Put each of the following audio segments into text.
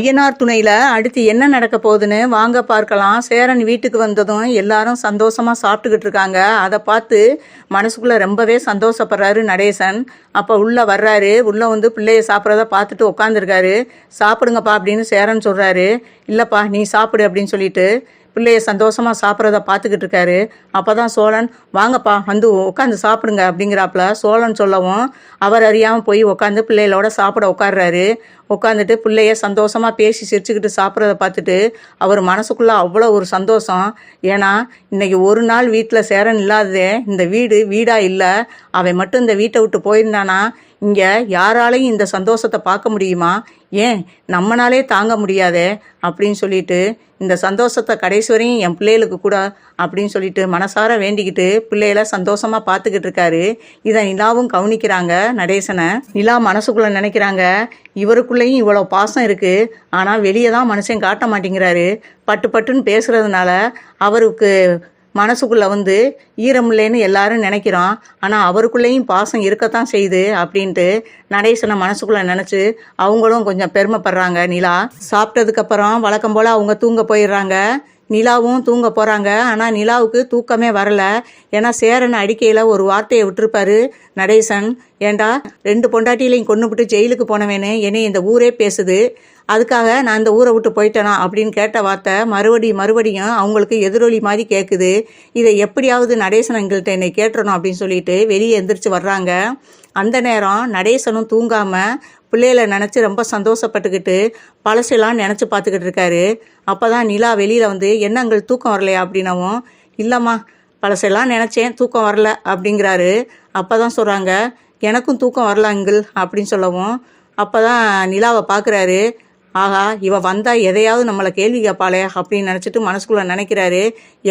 ஐயனார் துணையில அடுத்து என்ன நடக்க போகுதுன்னு வாங்க பார்க்கலாம். சேரன் வீட்டுக்கு வந்ததும் எல்லாரும் சந்தோஷமா சாப்பிட்டுக்கிட்டு இருக்காங்க. அதை பார்த்து மனசுக்குள்ள ரொம்பவே சந்தோஷப்படுறாரு நடேசன். அப்ப உள்ள வர்றாரு. உள்ள வந்து பிள்ளைய சாப்பிட்றத பார்த்துட்டு உட்காந்துருக்காரு சாப்பிடுங்கப்பா அப்படின்னு சேரன் சொல்றாரு. இல்லப்பா நீ சாப்பிடு அப்படின்னு சொல்லிட்டு பிள்ளைய சந்தோஷமாக சாப்பிட்றத பார்த்துக்கிட்டு இருக்காரு. அப்பதான் சோழன் வாங்கப்பா வந்து உட்காந்து சாப்பிடுங்க அப்படிங்கிறாப்புல. சோழன் சொல்லவும் அவர் அறியாமல் போய் உட்காந்து பிள்ளைகளோட சாப்பிட உட்காடுறாரு உட்காந்துட்டு பிள்ளைய சந்தோஷமாக பேசி சிரிச்சுக்கிட்டு சாப்பிட்றத பார்த்துட்டு அவர் மனசுக்குள்ளே அவ்வளோ ஒரு சந்தோஷம். ஏன்னா இன்றைக்கி ஒரு நாள் வீட்டில் சேரன் இல்லாததே இந்த வீடு வீடாக இல்லை. அவன் மட்டும் இந்த வீட்டை விட்டு போயிருந்தானா? இங்கே யாராலையும் இந்த சந்தோஷத்தை பார்க்க முடியுமா? ஏன்? நம்மனாலே தாங்க முடியாதே அப்படின்னு சொல்லிட்டு இந்த சந்தோஷத்தை கடைசி வரையும் என் பிள்ளைகளுக்கு கூட அப்படின்னு சொல்லிட்டு மனசார வேண்டிக்கிட்டு பிள்ளைகளை சந்தோஷமா பார்த்துக்கிட்டு இருக்காரு. இதை நிலாவும் கவனிக்கிறாங்க நடேசனை. நிலா மனசுக்குள்ள நினைக்கிறாங்க இவருக்குள்ளேயும் இவ்வளோ பாசம் இருக்கு. ஆனால் வெளியே தான் மனுஷன் காட்ட மாட்டேங்கிறாரு. பட்டு பட்டுன்னு பேசுறதுனால அவருக்கு மனசுக்குள்ள வந்து ஈரமில்லைன்னு எல்லாரும் நினைக்கிறோம். ஆனால் அவருக்குள்ளேயும் பாசம் இருக்கத்தான் செய்யுது அப்படின்ட்டு நடேசனை மனசுக்குள்ள நினச்சி அவங்களும் கொஞ்சம் பெருமைப்படுறாங்க. நிலா சாப்பிட்டதுக்கு அப்புறம் வழக்கம் போல் அவங்க தூங்க போயிடுறாங்க. நிலாவும் தூங்க போகிறாங்க ஆனால் நிலாவுக்கு தூக்கமே வரல. ஏன்னா சேரன் அடிக்கையில் ஒரு வார்த்தையை விட்டுருப்பாரு நடேசன் ஏண்டா ரெண்டு பொண்டாட்டியிலையும் கொண்டுபிட்டு ஜெயிலுக்கு போனவேன்னு என்னை இந்த ஊரே பேசுது. அதுக்காக நான் இந்த ஊரை விட்டு போயிட்டேனா? அப்படின்னு கேட்ட வார்த்தை மறுபடி மறுபடியும் அவங்களுக்கு எதிரொலி மாதிரி கேட்குது இதை எப்படியாவது நடேசன் எங்கள்கிட்ட என்னை கேட்டுறணும் அப்படின்னு சொல்லிட்டு வெளியே எந்திரிச்சு வர்றாங்க. அந்த நேரம் நடேசனும் தூங்காமல் பிள்ளைகளை நினச்சி ரொம்ப சந்தோஷப்பட்டுக்கிட்டு பழசெல்லாம் நினச்சி பார்த்துக்கிட்டு இருக்காரு. அப்போ தான் நிலா வெளியில் வந்து என்னங்கள் தூக்கம் வரலையா? அப்படின்னவும் இல்லைம்மா பழசெல்லாம் நினச்சேன் தூக்கம் வரல அப்படிங்கிறாரு. அப்போ தான் சொல்கிறாங்க எனக்கும் தூக்கம் வரல அங்கிள் அப்படின்னு சொல்லவும் அப்போ தான் நிலாவை பார்க்குறாரு ஆகா இவ வந்தால் எதையாவது நம்மளை கேள்வி கேட்பாளே அப்படின்னு நினச்சிட்டு மனசுக்குள்ளே நினைக்கிறாரு.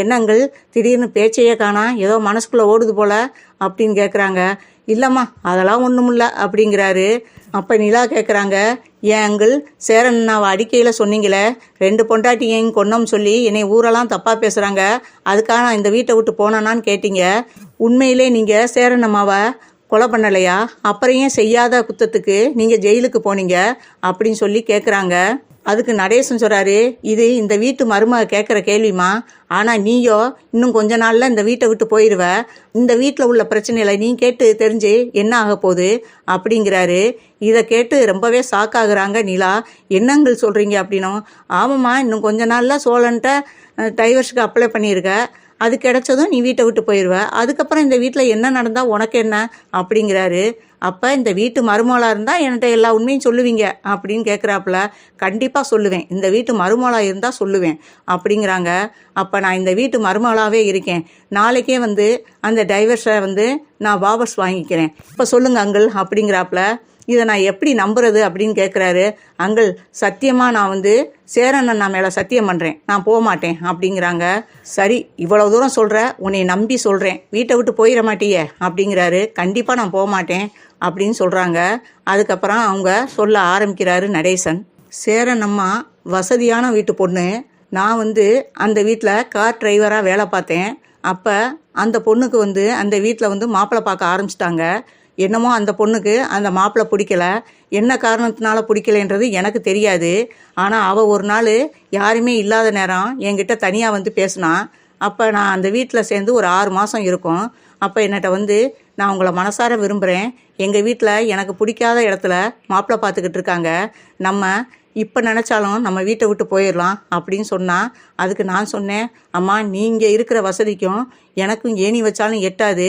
என்னங்கள்? திடீர்னு பேச்சையே காணா ஏதோ மனசுக்குள்ளே ஓடுது போல அப்படின்னு கேட்குறாங்க இல்லைம்மா அதெல்லாம் ஒன்றும் இல்லை அப்படிங்கிறாரு. அப்போ நிலா கேட்குறாங்க ஏன் அங்கிள் சேரன் நான் அடிக்கையில் சொன்னீங்களே? ரெண்டு பொண்டாட்டியையும் கொன்னோம் சொல்லி என்னை ஊரெல்லாம் தப்பாக பேசுகிறாங்க அதுக்காக நான் இந்த வீட்டை விட்டு போனேனான்னு கேட்டீங்க. உண்மையிலே நீங்கள் சேரன் அம்மாவை கொலை பண்ணலையா? அப்புறம் ஏன் செய்யாத குத்தத்துக்கு நீங்கள் ஜெயிலுக்கு போனீங்க? அப்படின்னு சொல்லி கேட்குறாங்க அதுக்கு நடேசன் சொல்கிறாரு இது இந்த வீட்டு மருமக கேட்குற கேள்விமா ஆனால் நீயோ இன்னும் கொஞ்ச நாளில் இந்த வீட்டை விட்டு போயிடுவ இந்த வீட்டில் உள்ள பிரச்சனைகளை நீ கேட்டு தெரிஞ்சு என்ன ஆக போகுது அப்படிங்கிறாரு. இதை கேட்டு ரொம்பவே ஷாக்காகிறாங்க நிலா. என்னங்கள் சொல்கிறீங்க அப்படின்னும் ஆமாம்மா இன்னும் கொஞ்ச நாளில் சோழன்ட்ட டைவர்ஸுக்கு அப்ளை பண்ணியிருக்க. அது கிடைச்சதும் நீ வீட்டை விட்டு போயிடுவ அதுக்கப்புறம் இந்த வீட்டில் என்ன நடந்தால் உனக்கு என்ன அப்படிங்கிறாரு. அப்போ இந்த வீட்டு மருமகளாக இருந்தால் என்கிட்ட எல்லா உண்மையும் சொல்லுவீங்க அப்படின்னு கேட்குறாப்புல கண்டிப்பாக சொல்லுவேன். இந்த வீட்டு மருமகளாக இருந்தால் சொல்லுவேன் அப்படிங்கிறாங்க. அப்போ நான் இந்த வீட்டு மருமகளாகவே இருக்கேன். நாளைக்கே வந்து அந்த டைவர்ஸை வந்து நான் வாபஸ் வாங்கிக்கிறேன். இப்போ சொல்லுங்கள் அங்கிள் அப்படிங்கிறாப்புல இதை நான் எப்படி நம்புறது அப்படின்னு கேட்குறாரு அங்கிள் சத்தியமாக நான் வந்து சேரன் அண்ணா மேலே சத்தியம் பண்ணுறேன் நான் போக மாட்டேன் அப்படிங்கிறாங்க. சரி இவ்வளோ தூரம் சொல்கிற உன்னை நம்பி சொல்கிறேன் வீட்டை விட்டு போயிட மாட்டியே அப்படிங்கிறாரு. கண்டிப்பாக நான் போக மாட்டேன் அப்படின்னு சொல்கிறாங்க அதுக்கப்புறம் அவங்க சொல்ல ஆரம்பிக்கிறாரு நடேசன். சேரன் அம்மா வசதியான வீட்டு பொண்ணு. நான் வந்து அந்த வீட்டில் கார் டிரைவராக வேலை பார்த்தேன். அப்போ அந்த பொண்ணுக்கு வந்து அந்த வீட்டில் வந்து மாப்பிள்ளை பார்க்க ஆரம்பிச்சிட்டாங்க. என்னமோ அந்த பொண்ணுக்கு அந்த மாப்பிள்ளை பிடிக்கல. என்ன காரணத்தினால பிடிக்கலன்றது எனக்கு தெரியாது. ஆனால் அவள் ஒரு நாள் யாருமே இல்லாத நேரம் என்கிட்ட தனியாக வந்து பேசினா அப்போ நான் அந்த வீட்டில் சேர்ந்து ஒரு ஆறு மாதம் இருக்கும். அப்போ என்னட்ட வந்து நான் உங்களை மனசார விரும்புகிறேன் எங்கள் வீட்டில் எனக்கு பிடிக்காத இடத்துல மாப்பிள்ளை பார்த்துக்கிட்டு இருக்காங்க. நம்ம இப்போ நினச்சாலும் நம்ம வீட்டை விட்டு போயிடலாம் அப்படின்னு சொன்னால் அதுக்கு நான் சொன்னேன் அம்மா நீங்கள் இருக்கிற வசதிக்கும் எனக்கும் ஏணி வச்சாலும் எட்டாது.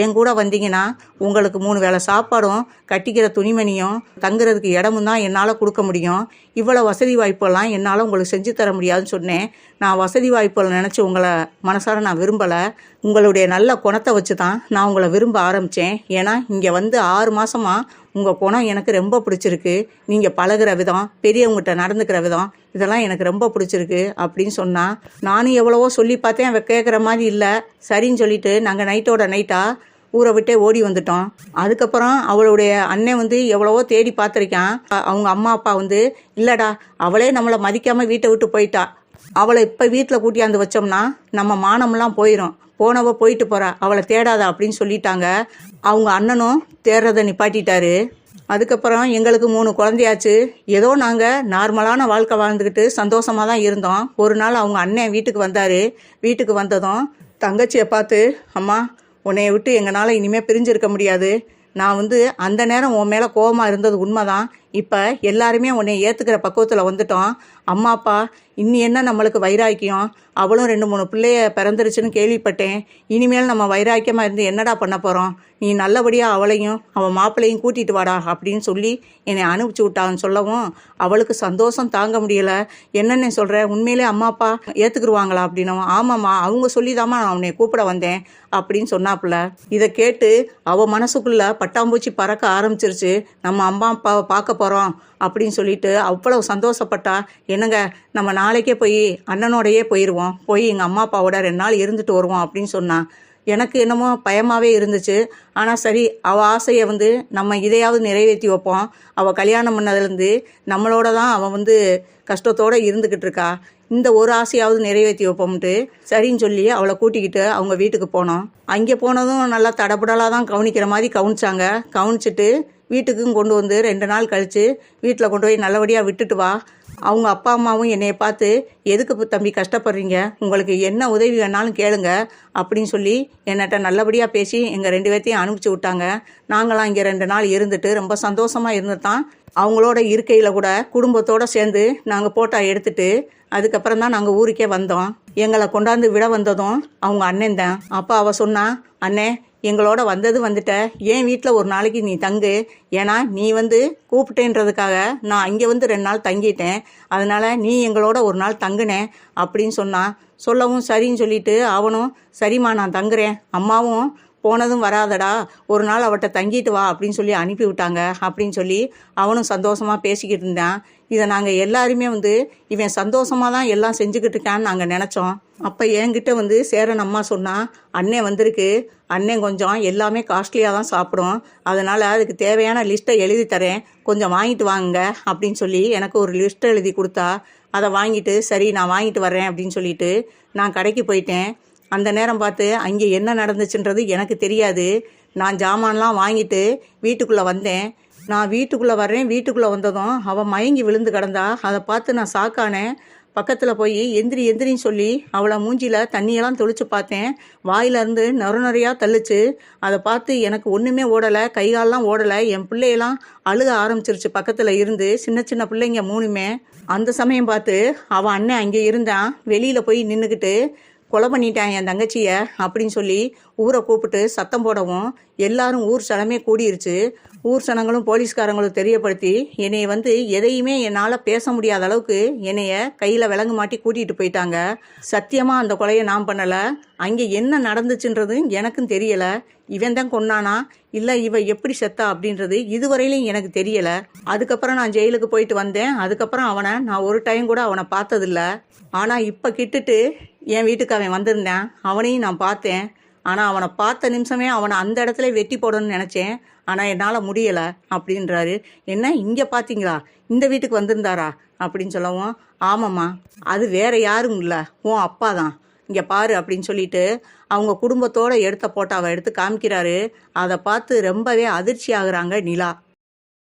என் கூட வந்தீங்கன்னா உங்களுக்கு மூணு வேளை சாப்பாடும் கட்டிக்கிற துணிமணியும் தங்குறதுக்கு இடமும் தான் என்னால் கொடுக்க முடியும். இவ்வளோ வசதி வாய்ப்பெல்லாம் என்னால் உங்களுக்கு செஞ்சு தர முடியாதுன்னு சொன்னேன். நான் வசதி வாய்ப்புகள் நினச்சி உங்களை மனசார நான் விரும்பலை. உங்களுடைய நல்ல குணத்தை வச்சு தான் நான் உங்களை விரும்ப ஆரம்பித்தேன் ஏன்னா இங்கே வந்து ஆறு மாதமாக உங்கள் குணம் எனக்கு ரொம்ப பிடிச்சிருக்கு. நீங்கள் பழகுற விதம் பெரியவங்ககிட்ட நடந்துக்கிற விதம் இதெல்லாம் எனக்கு ரொம்ப பிடிச்சிருக்கு அப்படின்னு சொன்னால் நானும் எவ்வளவோ சொல்லி பார்த்தேன் அவ கேட்குற மாதிரி இல்லை. சரின்னு சொல்லிட்டு நாங்கள் நைட்டோட நைட்டாக ஊரை விட்டே ஓடி வந்துட்டோம். அதுக்கப்புறம் அவளுடைய அண்ணன் வந்து எவ்வளவோ தேடி பார்த்துருக்கான். அவங்க அம்மா அப்பா வந்து இல்லைடா அவளே நம்மளை மதிக்காமல் வீட்டை விட்டு போயிட்டா. அவளை இப்போ வீட்டில் கூட்டியாந்து வச்சோம்னா நம்ம மானம்லாம் போயிடும் போனவ போயிட்டு போகிறா அவளை தேடாத அப்படின்னு சொல்லிட்டாங்க. அவங்க அண்ணனும் தேடுறதை நிப்பாட்டிட்டாரு. அதுக்கப்புறம் எங்களுக்கு மூணு குழந்தையாச்சு. ஏதோ நாங்கள் நார்மலான வாழ்க்கை வாழ்ந்துக்கிட்டு சந்தோஷமாக தான் இருந்தோம். ஒரு நாள் அவங்க அண்ணன் வீட்டுக்கு வந்தார். வீட்டுக்கு வந்ததும் தங்கச்சியை பார்த்து அம்மா உன்னைய விட்டு எங்களால் இனிமேல் பிரிஞ்சிருக்க முடியாது. நான் வந்து அந்த நேரம் உன் மேலே கோபமாக இருந்தது உண்மைதான். இப்போ எல்லாருமே உன்னை ஏற்றுக்கிற பக்குவத்தில் வந்துட்டோம். அம்மா அப்பா இன்னி என்ன நம்மளுக்கு வைராக்கியம்? அவளும் ரெண்டு மூணு பிள்ளைய பிறந்துருச்சுன்னு கேள்விப்பட்டேன். இனிமேல் நம்ம வைராக்கியமாக இருந்து என்னடா பண்ண போகிறோம் நீ நல்லபடியாக அவளையும் அவன் மாப்பிள்ளையும் கூட்டிகிட்டு வாடா அப்படின்னு சொல்லி என்னை அனுப்பிச்சி விட்டான்னு சொல்லவும் அவளுக்கு சந்தோஷம் தாங்க முடியலை. என்னென்ன சொல்கிற உண்மையிலே அம்மா அப்பா ஏற்றுக்குருவாங்களா அப்படின்னவும் ஆமாம்மா அவங்க சொல்லிதாம்மா நான் அவனை கூப்பிட வந்தேன் அப்படின்னு சொன்னாப்புல. இதை கேட்டு அவள் மனசுக்குள்ளே பட்டாம்பூச்சி பறக்க ஆரம்பிச்சிருச்சு. நம்ம அம்மா அப்பாவை பார்க்க போகிறோம் அப்படின்னு சொல்லிட்டு அவ்வளவு சந்தோஷப்பட்டா என்னங்க நம்ம நாளைக்கே போய் அண்ணனோடையே போயிடுவோம் போய் எங்கள் அம்மா அப்பாவோட ரெண்டு நாள் இருந்துட்டு வருவோம் அப்படின்னு சொன்னான் எனக்கு என்னமோ பயமாகவே இருந்துச்சு. ஆனால் சரி அவள் ஆசையை வந்து நம்ம இதையாவது நிறைவேற்றி வைப்போம். அவள் கல்யாணம் பண்ணதுலேருந்து நம்மளோட தான் அவன் வந்து கஷ்டத்தோடு இருந்துக்கிட்டு இருக்கா. இந்த ஒரு ஆசையாவது நிறைவேற்றி வைப்போம்ட்டு சரின்னு சொல்லி அவளை கூட்டிக்கிட்டு அவங்க வீட்டுக்கு போனோம். அங்கே போனதும் நல்லா தடபுடலாக தான் கவனிக்கிற மாதிரி கவனிச்சாங்க. கவனிச்சிட்டு வீட்டுக்கும் கொண்டு வந்து ரெண்டு நாள் கழித்து வீட்டில் கொண்டு போய் நல்லபடியாக விட்டுட்டு வா. அவங்க அப்பா அம்மாவும் என்னையை பார்த்து எதுக்கு தம்பி கஷ்டப்படுறீங்க? உங்களுக்கு என்ன உதவி வேணாலும் கேளுங்க அப்படின்னு சொல்லி என்னட்ட நல்லபடியாக பேசி எங்கள் ரெண்டு பேர்த்தையும் அனுப்பிச்சி விட்டாங்க. நாங்களாம் இங்கே ரெண்டு நாள் இருந்துட்டு ரொம்ப சந்தோஷமாக இருந்துட்டான் அவங்களோட இருக்கையில் கூட குடும்பத்தோடு சேர்ந்து நாங்கள் போட்டோ எடுத்துட்டு அதுக்கப்புறம் தான் நாங்கள் ஊருக்கே வந்தோம். எங்களை கொண்டாந்து விட வந்ததும் அவங்க அண்ணன் தான். அப்போ அவள் சொன்னா அண்ணே எங்களோட வந்தது வந்துட்ட. ஏன் வீட்டில் ஒரு நாளைக்கு நீ தங்கு? ஏன்னா நீ வந்து கூப்பிட்டேன்றதுக்காக நான் அங்கே வந்து ரெண்டு நாள் தங்கிட்டேன். அதனால் நீ எங்களோட ஒரு நாள் தங்குனேன் அப்படின்னு சொன்னான் சொல்லவும் சரின்னு சொல்லிட்டு அவனும் சரிம்மா நான் தங்குறேன். அம்மாவும் போனதும் வராதடா. ஒரு நாள் அவட்ட தங்கிட்டு வா அப்படின்னு சொல்லி அனுப்பி விட்டாங்க. அப்படின்னு சொல்லி அவனும் சந்தோஷமாக பேசிக்கிட்டு இருந்தான். இதை நாங்கள் எல்லாருமே வந்து இவன் சந்தோஷமாக தான் எல்லாம் செஞ்சுக்கிட்டு இருக்கான்னு நாங்கள் நினச்சோம். அப்போ என்கிட்ட வந்து சேரன் அம்மா சொன்னால் அண்ணன் வந்திருக்கு. அண்ணன் கொஞ்சம் எல்லாமே காஸ்ட்லியாக தான் சாப்பிடும். அதனால் அதுக்கு தேவையான லிஸ்ட்டை எழுதி தரேன். கொஞ்சம் வாங்கிட்டு வாங்க. அப்படின்னு சொல்லி எனக்கு ஒரு லிஸ்ட் எழுதி கொடுத்தா. அதை வாங்கிட்டு சரி நான் வாங்கிட்டு வரேன் அப்படின்னு சொல்லிட்டு நான் கடைக்கு போயிட்டேன். அந்த நேரம் பார்த்து அங்கே என்ன நடந்துச்சுன்றது எனக்கு தெரியாது. நான் ஜாமான்லாம் வாங்கிட்டு வீட்டுக்குள்ளே வந்தேன். நான் வீட்டுக்குள்ளே வர்றேன். வீட்டுக்குள்ளே வந்ததும் அவள் மயங்கி விழுந்து கிடந்தா. அதை பார்த்து நான் சாக்கானேன். பக்கத்தில் போய் எந்திரி எந்திரின்னு சொல்லி அவளை மூஞ்சியில் தண்ணியெல்லாம் தெளிச்சு பார்த்தேன். வாயிலேருந்து நொர நொறையாக தள்ளுச்சு. அதை பார்த்து எனக்கு ஒன்றுமே ஓடலை. கைகாலெலாம் ஓடலை. என் பிள்ளையெல்லாம் அழுக ஆரம்பிச்சிருச்சு பக்கத்தில் இருந்து. சின்ன சின்ன பிள்ளைங்க மூணுமே. அந்த சமயம் பார்த்து அவன் அண்ணன் அங்கே இருந்தான். வெளியில் போய் நின்றுக்கிட்டு கொலை பண்ணிட்டான் என் தங்கச்சியை அப்படின்னு சொல்லி ஊரை கூப்பிட்டு சத்தம் போடவும் எல்லாரும் ஊர் சனமே கூடிருச்சு. ஊர் சனங்களும் போலீஸ்காரங்களும் தெரியப்படுத்தி என்னைய வந்து எதையுமே என்னால் பேச முடியாத அளவுக்கு என்னைய கையில் விலங்கு மாட்டி கூட்டிகிட்டு போயிட்டாங்க. சத்தியமாக அந்த கொலையை நான் பண்ணலை. அங்கே என்ன நடந்துச்சுன்றது எனக்கும் தெரியலை. இவன் தான் கொன்னானா? இல்லை இவ எப்படி செத்தா அப்படின்றது இதுவரையிலும் எனக்கு தெரியலை. அதுக்கப்புறம் நான் ஜெயிலுக்கு போயிட்டு வந்தேன். அதுக்கப்புறம் அவனை நான் ஒரு டைம் கூட அவனை பார்த்ததில்ல. ஆனால் இப்போ கிட்டுட்டு என் வீட்டுக்கு அவன் வந்திருந்தேன். அவனையும் நான் பார்த்தேன். ஆனால் அவனை பார்த்த நிமிஷமே அவனை அந்த இடத்துல வெட்டி போடணும்னு நினச்சேன். ஆனால் என்னால் முடியலை அப்படின்றாரு. என்ன? இங்கே பார்த்தீங்களா இந்த வீட்டுக்கு வந்திருந்தாரா? அப்படின்னு சொல்லவும் ஆமாம்மா. அது வேற யாரும் இல்லை. உன் அப்பா தான். இங்கே பாரு அப்படின்னு சொல்லிட்டு அவங்க குடும்பத்தோடு எடுத்த போட்டோவை எடுத்து காமிக்கிறாரு. அதை பார்த்து ரொம்பவே அதிர்ச்சி ஆகுறாங்க நிலா.